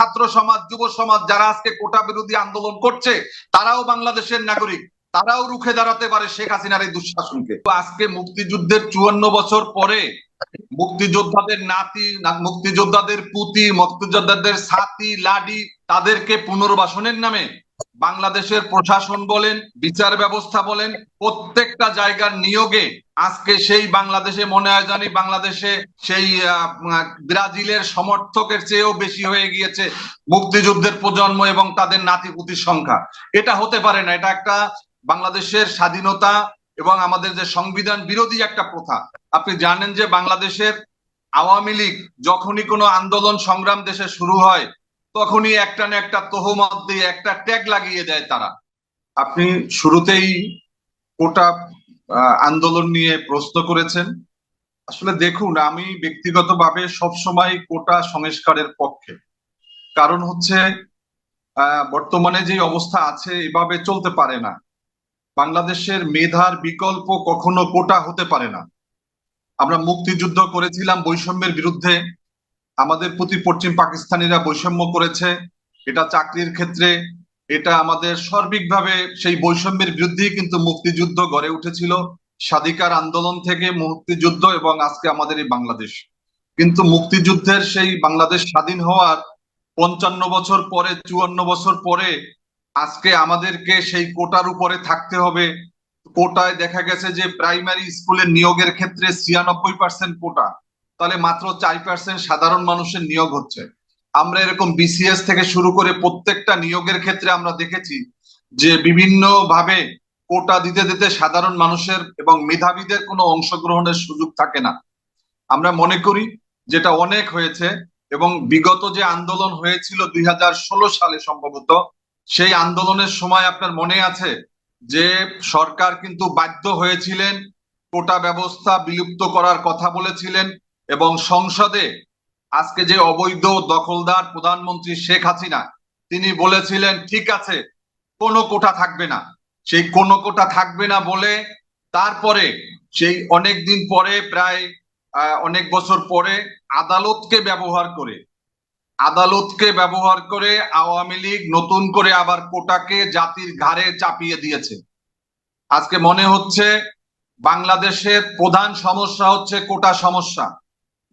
ছাত্র সমাজ, যুব সমাজ যারা আজকে কোটা বিরোধী আন্দোলন করছে, তারাও বাংলাদেশের নাগরিক। তারাও রুখে দাঁড়াতে পারে শেখ হাসিনার এই দুঃশাসনকে। আজকে মুক্তিযুদ্ধের চুয়ান্ন বছর পরে মুক্তিযোদ্ধাদের নাতি মুক্তিযোদ্ধাদের পুতি, মুক্তিযোদ্ধাদের সাথী, লাডি, তাদেরকে পুনর্বাসনের নামে বাংলাদেশের প্রশাসন বলেন, বিচার ব্যবস্থা বলেন, প্রত্যেকটা জায়গার নিয়োগে আজকে সেই বাংলাদেশে মনে হয় জানি বাংলাদেশে সেই ব্রাজিলের সমর্থকের চেয়েও বেশি হয়ে গিয়েছে মুক্তিযুদ্ধের প্রজন্ম এবং তাদের নাতিপুতির সংখ্যা। এটা হতে পারে না, এটা একটা বাংলাদেশের স্বাধীনতা এবং আমাদের যে সংবিধান বিরোধী একটা প্রথা। আপনি জানেন যে বাংলাদেশের আওয়ামী লীগ যখনই কোনো আন্দোলন সংগ্রাম দেশে শুরু হয় তখনই একটা না একটা তহমত দিয়ে একটা ট্যাগ লাগিয়ে দেয় তারা। আপনি শুরুতেই কোটা আন্দোলন নিয়ে প্রশ্ন করেছেন। আসলে দেখুন, আমি ব্যক্তিগতভাবে সবসময় কোটা সংস্কারের পক্ষে। কারণ হচ্ছে বর্তমানে যে অবস্থা আছে, এভাবে চলতে পারে না। বাংলাদেশের মেধার বিকল্প কখনো কোটা হতে পারে না। আমরা মুক্তিযুদ্ধ করেছিলাম বৈষম্যের বিরুদ্ধে। আমাদের প্রতি পশ্চিম পাকিস্তানিরা বৈষম্য করেছে, এটা চাকরির ক্ষেত্রে, এটা আমাদের সার্বিকভাবে সেই বৈষম্যের বিরুদ্ধেই কিন্তু মুক্তিযুদ্ধ গড়ে উঠেছিল, স্বাধিকার আন্দোলন থেকে মুক্তিযুদ্ধ এবং আজকে আমাদের এই বাংলাদেশ। কিন্তু মুক্তিযুদ্ধের সেই বাংলাদেশ স্বাধীন হওয়ার পঞ্চান্ন বছর পরে, চুয়ান্ন বছর পরে আজকে আমাদেরকে সেই কোটার উপরে থাকতে হবে। কোটায় দেখা গেছে যে প্রাইমারি স্কুলের নিয়োগের ক্ষেত্রে ছিয়ানব্বই পার্সেন্ট কোটা। তাহলে মাত্র চার পার্সেন্ট সাধারণ মানুষের নিয়োগ হচ্ছে। আমরা এরকম বিসিএস থেকে শুরু করে প্রত্যেকটা নিয়োগের ক্ষেত্রে আমরা দেখেছি যে বিভিন্ন ভাবে কোটা দিতে দিতে সাধারণ মানুষের এবং মেধাবীদের কোনো অংশগ্রহণের সুযোগ থাকে না। আমরা মনে করি যেটা অনেক হয়েছে এবং বিগত যে আন্দোলন হয়েছিল দুই হাজার ষোলো সালে সম্ভবত, সেই আন্দোলনের সময় আপনার মনে আছে যে সরকার কিন্তু বাধ্য হয়েছিলেন কোটা ব্যবস্থা বিলুপ্ত করার কথা বলেছিলেন এবং সংসদে আজকে যে অবৈধ দখলদার প্রধানমন্ত্রী শেখ হাসিনা, তিনি বলেছিলেন, ঠিক আছে, কোনো কোটা থাকবে না। সেই কোনো কোটা থাকবে না বলে তারপরে সেই অনেক দিন পরে, প্রায় অনেক বছর পরে আদালতকে ব্যবহার করে, আদালতকে ব্যবহার করে আওয়ামী লীগ নতুন করে আবার কোটাকে জাতির ঘাড়ে চাপিয়ে দিয়েছে। আজকে মনে হচ্ছে বাংলাদেশের প্রধান সমস্যা হচ্ছে কোটা সমস্যা।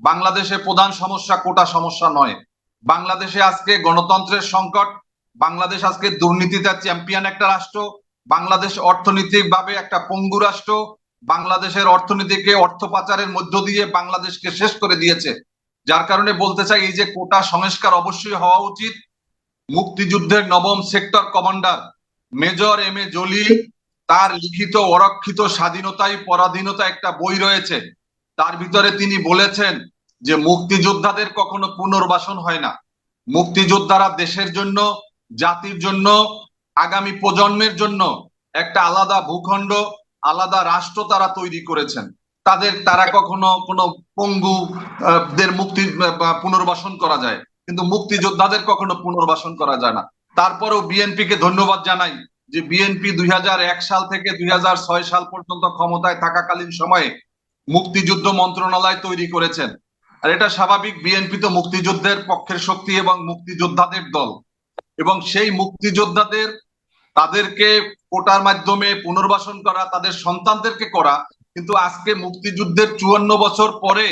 বাংলাদেশের প্রধান সমস্যা কোটা সমস্যা নয়। বাংলাদেশে আজকে গণতন্ত্রের সংকট, বাংলাদেশ আজকে দুর্নীতিতে চ্যাম্পিয়ন একটা রাষ্ট্র, বাংলাদেশ অর্থনৈতিকভাবে একটা পঙ্গু রাষ্ট্র, বাংলাদেশের অর্থনীতিকে অর্থ পাচারের মধ্য দিয়ে বাংলাদেশকে শেষ করে দিয়েছে। যার কারণে বলতে চাই, এই যে কোটা সংস্কার অবশ্যই হওয়া উচিত। মুক্তিযুদ্ধের নবম sector commander major M A Jalil, তার লিখিত, অরক্ষিত স্বাধীনতায় পরাধীনতা একটা বই রয়েছে। তার ভিতরে তিনি বলেছেন যে মুক্তিযোদ্ধাদের কখনো পুনর্বাসন হয় না। মুক্তিযোদ্ধারা দেশের জন্য জাতির জন্য আগামী প্রজন্মের জন্য একটা আলাদা ভূখণ্ড আলাদা রাষ্ট্র তারা তৈরি করেছেন। তাদের তারা কখনো কোনো পঙ্গু আহ, দের মুক্তি পুনর্বাসন করা যায়। কিন্তু মুক্তিযোদ্ধাদের কখনো পুনর্বাসন করা যায় না। তারপরেও বিএনপি কে ধন্যবাদ জানাই যে বিএনপি দুই হাজার এক সাল থেকে দুই হাজার ছয় সাল পর্যন্ত ক্ষমতায় থাকাকালীন সময়ে মুক্তিযুদ্ধ মন্ত্রণালয় তৈরি করেছেন। আর এটা স্বাভাবিক, বিএনপি তো মুক্তিযুদ্ধের পক্ষের শক্তি এবং মুক্তিযোদ্ধাদের দল। এবং সেই মুক্তিযোদ্ধাদের, তাদেরকে কোটার মাধ্যমে পুনর্বাসন করা, তাদের সন্তানদেরকে করা, কিন্তু আজকে মুক্তিযুদ্ধের চুয়ান্ন বছর পরে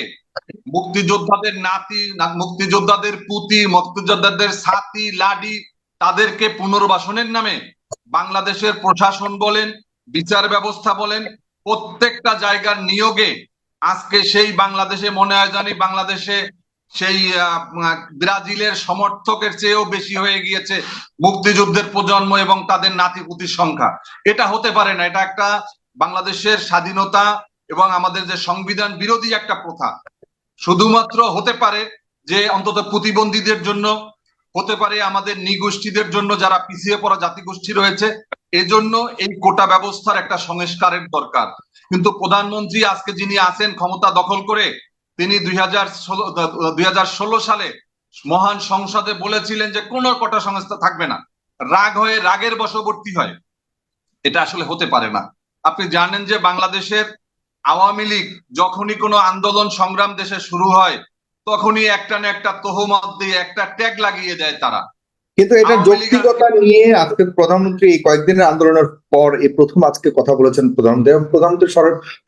মুক্তিযোদ্ধাদের নাতি মুক্তিযোদ্ধাদের পুতি, মুক্তিযোদ্ধাদের সাথী লাডি তাদেরকে পুনর্বাসনের নামে বাংলাদেশের প্রশাসন বলেন, বিচার ব্যবস্থা বলেন প্রত্যেকটা জায়গার নিয়োগে আজকে সেই বাংলাদেশে মনে হয় জানি বাংলাদেশে সেই ব্রাজিলের সমর্থকের চেয়েও বেশি হয়ে গিয়েছে মুক্তিযুদ্ধের প্রজন্ম এবং তাদের নাতিপুতির সংখ্যা। এটা হতে পারে না, এটা একটা বাংলাদেশের স্বাধীনতা এবং আমাদের যে সংবিধান বিরোধী একটা প্রথা। শুধুমাত্র হতে পারে যে অন্তত প্রতিবন্ধীদের জন্য, হতে পারে আমাদের নিগোষ্ঠীদের জন্য যারা পিছিয়ে পড়া জাতিগোষ্ঠী রয়েছে এজন্য এই কোটা ব্যবস্থার একটা সংস্কারের দরকার। কিন্তু প্রধানমন্ত্রী আজকে যিনি আছেন ক্ষমতা দখল করে, তিনি দুই সালে মহান সংসদে বলেছিলেন যে কোনো কোটা সংস্থা থাকবে না। রাগ হয়ে রাগের বশবর্তী হয়। এটা আসলে হতে পারে না। আপনি জানেন যে বাংলাদেশের আওয়ামী লীগ যখনই কোনো আন্দোলন সংগ্রাম দেশে শুরু হয়, তখনই একটা না একটা তহমত দিয়ে একটা ট্যাগ লাগিয়ে দেয় তারা। কিন্তু এটা যৌক্তিকতা নিয়ে আজকে প্রধানমন্ত্রী এই কয়েকদিনের আন্দোলনের পর এই প্রথম আজকে কথা বলেছেন প্রধানমন্ত্রী এবং প্রধানমন্ত্রী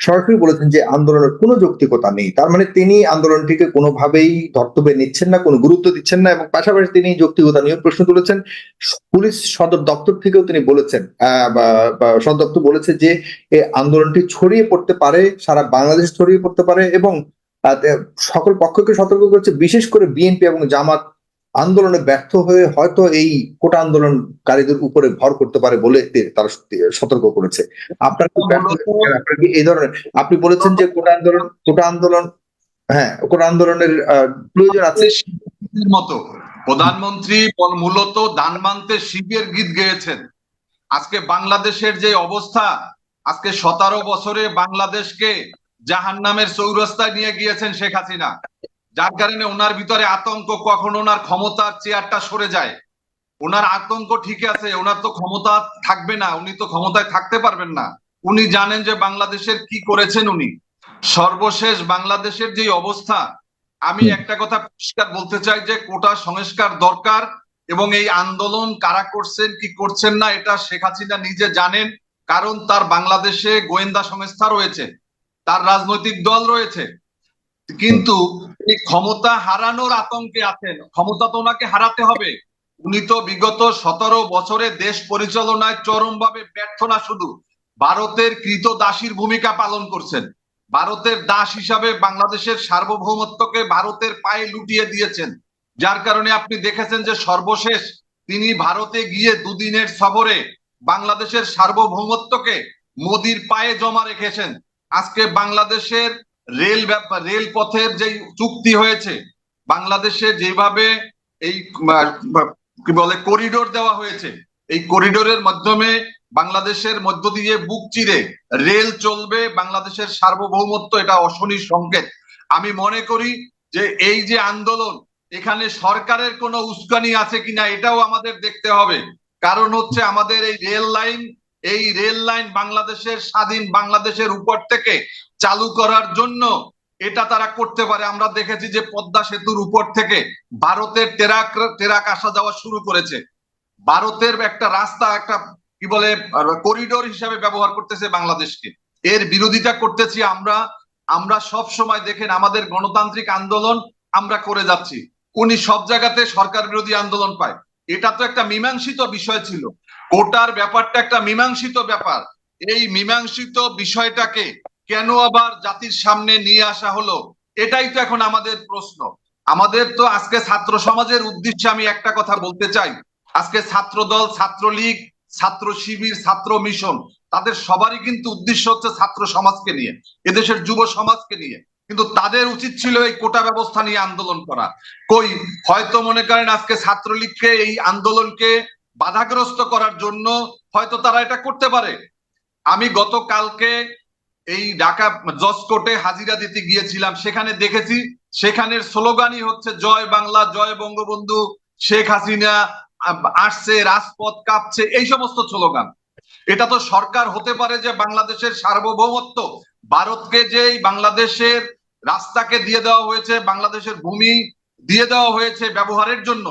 সরাসরি বলেছেন যে আন্দোলনের কোনো যৌক্তিকতা নেই। তার মানে তিনি আন্দোলনটিকে কোনোভাবেই ধর্তব্যে নিচ্ছেন না কোনো গুরুত্ব দিচ্ছেন না এবং পাশাপাশি তিনি যৌক্তিকতা নিয়ে প্রশ্ন তুলেছেন। পুলিশ সদর দপ্তর থেকেও তিনি বলেছেন সদর দপ্তর বলেছে যে এই আন্দোলনটি ছড়িয়ে পড়তে পারে সারা বাংলাদেশ ছড়িয়ে পড়তে পারে এবং সকল পক্ষকে সতর্ক করেছে বিশেষ করে বিএনপি এবং জামাত আন্দোলনে ব্যর্থ হয়ে হয়তো এই কোটা আন্দোলনকারীদের উপরে ভর করতে পারে বলে তারা সতর্ক করেছে। আপনার এই ধরনের আপনি বলেছেন যে কোটা আন্দোলন কোটা আন্দোলন হ্যাঁ কোটা আন্দোলনের প্রয়োজন আছে। মতো। প্রধানমন্ত্রী মূলত দান মানতে শিবের গীত গেয়েছেন। আজকে বাংলাদেশের যে অবস্থা, আজকে সতেরো বছরে বাংলাদেশকে জাহান নামের চৌরাস্তায় নিয়ে গিয়েছেন শেখ হাসিনা। যার কারণে ওনার ভিতরে আতঙ্ক কখন ওনার ক্ষমতার চেয়ারটা সরে যায়। ওনার আতঙ্ক ঠিক আছে ওনার তো ক্ষমতা থাকবে না উনি তো ক্ষমতায় থাকতে পারবেন না। উনি জানেন যে বাংলাদেশের কি করেছেন উনি। সর্বশেষ বাংলাদেশের যে অবস্থা আমি একটা কথা পরিষ্কার বলতে চাই যে কোটা সংস্কার দরকার এবং এই আন্দোলন কারা করছেন কি করছেন না এটা শেখ হাসিনা নিজে জানেন কারণ তার বাংলাদেশে গোয়েন্দা সংস্থা রয়েছে তার রাজনৈতিক দল রয়েছে। কিন্তু ক্ষমতা হারানোর আতঙ্কে আছেন। ক্ষমতা তো ওনাকে হারাতে হবে। উনি তো বিগত সতেরো বছরে দেশ পরিচালনায় চরমভাবে ব্যর্থ না শুধু, ভারতের কৃত দাসীর ভূমিকা পালন করছেন। ভারতের দাস হিসাবে বাংলাদেশের সার্বভৌমত্বকে ভারতের পায়ে লুটিয়ে দিয়েছেন। যার কারণে আপনি দেখেছেন যে সর্বশেষ তিনি ভারতে গিয়ে দুদিনের সফরে বাংলাদেশের সার্বভৌমত্বকে মোদির পায়ে জমা রেখেছেন। আজকে বাংলাদেশের রেল ব্যাপার রেল পথের যে চুক্তি হয়েছে, বাংলাদেশে যেভাবে এই কি বলে করিডোর দেওয়া হয়েছে, এই করিডোরের মাধ্যমে বাংলাদেশের মধ্য দিয়ে বুক চিরে রেল চলবে, বাংলাদেশের সার্বভৌমত্ব এটা অশনির সংকেত। আমি মনে করি যে এই যে আন্দোলন, এখানে সরকারের কোনো উস্কানি আছে কিনা এটাও আমাদের দেখতে হবে। কারণ হচ্ছে আমাদের এই রেল লাইন এই রেল লাইন বাংলাদেশের স্বাধীন বাংলাদেশের উপর থেকে চালু করার জন্য এটা তারা করতে পারে। আমরা দেখেছি যে পদ্মা সেতুর উপর থেকে ভারতের টেরাক টেরাক আসা যাওয়া শুরু করেছে। ভারতের একটা রাস্তা, একটা কি বলে করিডোর হিসাবে ব্যবহার করতেছে বাংলাদেশকে। এর বিরোধিতা করতেছি আমরা। আমরা সব সময় দেখেন আমাদের গণতান্ত্রিক আন্দোলন আমরা করে যাচ্ছি। উনি সব জায়গাতে সরকার বিরোধী আন্দোলন পায়। এটা তো একটা মীমাংসিত বিষয় ছিল। কোটার ব্যাপারটা একটা মীমাংসিত ব্যাপার। এই মীমাংসিত বিষয়টাকে কেন আবার জাতির সামনে নিয়ে আসা হলো, এটাই তো এখন আমাদের প্রশ্ন। আমাদের তো আজকে ছাত্র সমাজের উদ্দেশ্যে আমি একটা কথা বলতে চাই। আজকে ছাত্র দল ছাত্রলীগ, ছাত্র শিবির, ছাত্র মিশন, তাদের সবারই কিন্তু উদ্দেশ্য হচ্ছে ছাত্র সমাজকে নিয়ে, এদেশের যুব সমাজকে নিয়ে। কিন্তু তাদের উচিত ছিল এই কোটা ব্যবস্থা নিয়ে আন্দোলন করা। কই, হয়তো মনে করেন আজকে ছাত্রলীগকে এই আন্দোলনকে বাধাগ্রস্ত করার জন্য হয়তো তারা এটা করতে পারে। আমি গতকালকে এই ঢাকা জজ কোর্টে হাজিরা দিতে গিয়েছিলাম, সেখানে দেখেছি, সেখানের স্লোগানই হচ্ছে, জয় বাংলা, জয় বঙ্গবন্ধু শেখ হাসিনা, আসছে, রাজপথ কাঁপছে, এই সমস্ত স্লোগান। এটা তো সরকার হতে পারে যে বাংলাদেশের সার্বভৌমত্ব, ভারতকে যে বাংলাদেশের রাস্তাকে দিয়ে দেওয়া হয়েছে, বাংলাদেশের ভূমি দিয়ে দেওয়া হয়েছে ব্যবহারের জন্য।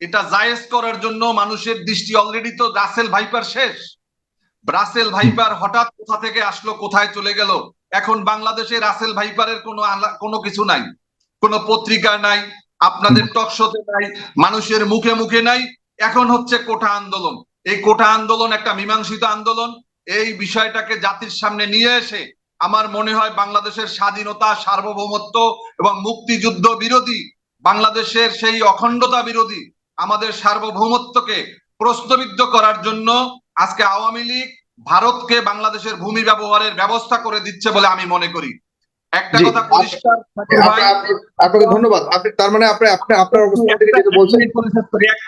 এটা জায়েজ করার জন্য মানুষের দৃষ্টি অলরেডি তো রাসেল ভাইপার শেষ। রাসেল ভাইপার হঠাৎ কোথা থেকে আসলো, কোথায় চলে গেল? এখন বাংলাদেশে রাসেল ভাইপারের কোনো কোনো কিছু নাই। কোনো পত্রিকা নাই, আপনাদের টকশোতে নাই, মানুষের মুখে মুখে নাই। এখন হচ্ছে কোঠা আন্দোলন। এই কোঠা আন্দোলন একটা মীমাংসিত আন্দোলন। এই বিষয়টাকে জাতির সামনে নিয়ে এসে আমার মনে হয় বাংলাদেশের স্বাধীনতা, সার্বভৌমত্ব এবং মুক্তিযুদ্ধ বিরোধী, বাংলাদেশের সেই অখণ্ডতা বিরোধী আমাদের সার্বভৌমত্বকে প্রশ্নবিদ্ধ করার জন্য আজকে আওয়ামী লীগ ভারতকে বাংলাদেশের ভূমি ব্যবহারের ব্যবস্থা করে দিচ্ছে বলে আমি মনে করি। একটা কথা পরিষ্কার থাকে ভাই, আপনা- আপনা- আপনাকে ধন্যবাদ। আপনি তার মানে আপনি আপনি আপনার অবস্থান থেকে যেটা বলছেন?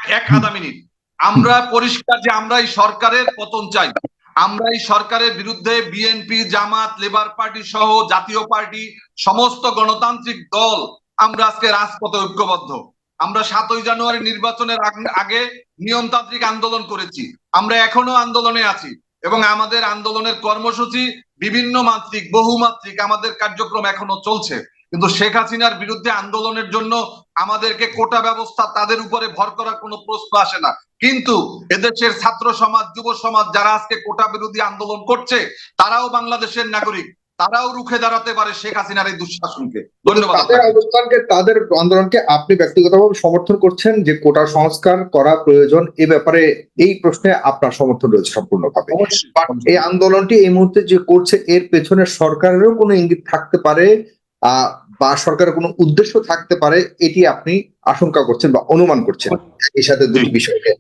এক আধা মিনিট। আমরা পরিষ্কার যে আমরা এই সরকারের পতন চাই। আমরা এই সরকারের বিরুদ্ধে বিএনপি জামাত লেবার পার্টি সহ জাতীয় পার্টি সমস্ত গণতান্ত্রিক দল আমরা আজকে রাজপথে ঐক্যবদ্ধ। আমরা সাতই জানুয়ারি নির্বাচনের আগে নিয়মতান্ত্রিক আন্দোলন করেছি। আমরা এখনও আন্দোলনে আছি এবং আমাদের আন্দোলনের কর্মসূচি বিভিন্ন মাত্রিক বহুমাত্রিক আমাদের কার্যক্রম এখনও চলছে। কিন্তু শেখ হাসিনার বিরুদ্ধে আন্দোলনের জন্য আমাদেরকে কোটা ব্যবস্থা তাদের উপরে ভর করার কোনো প্রশ্ন আসে না। কিন্তু এদেশের ছাত্র সমাজ, যুব সমাজ যারা আজকে কোটা বিরোধী আন্দোলন করছে, তারাও বাংলাদেশের নাগরিক। তারাও রুখে দাঁড়াতে পারে শেখ হাসিনার এই দুঃশাসনকে। ধন্যবাদ তাদের অবস্থানকে তাদের আন্দোলনকে আপনি ব্যক্তিগতভাবে সমর্থন করছেন যে কোটা সংস্কার করা প্রয়োজন এ ব্যাপারে এই প্রশ্নে আপনার সমর্থন রয়েছে সম্পূর্ণভাবে। এই আন্দোলনটি এই মুহূর্তে যে করছে এর পেছনে সরকারেরও কোনো ইঙ্গিত থাকতে পারে আহ, বা সরকারের কোনো উদ্দেশ্য থাকতে পারে এটি আপনি আশঙ্কা করছেন বা অনুমান করছেন এই সাথে দুটি বিষয়কে।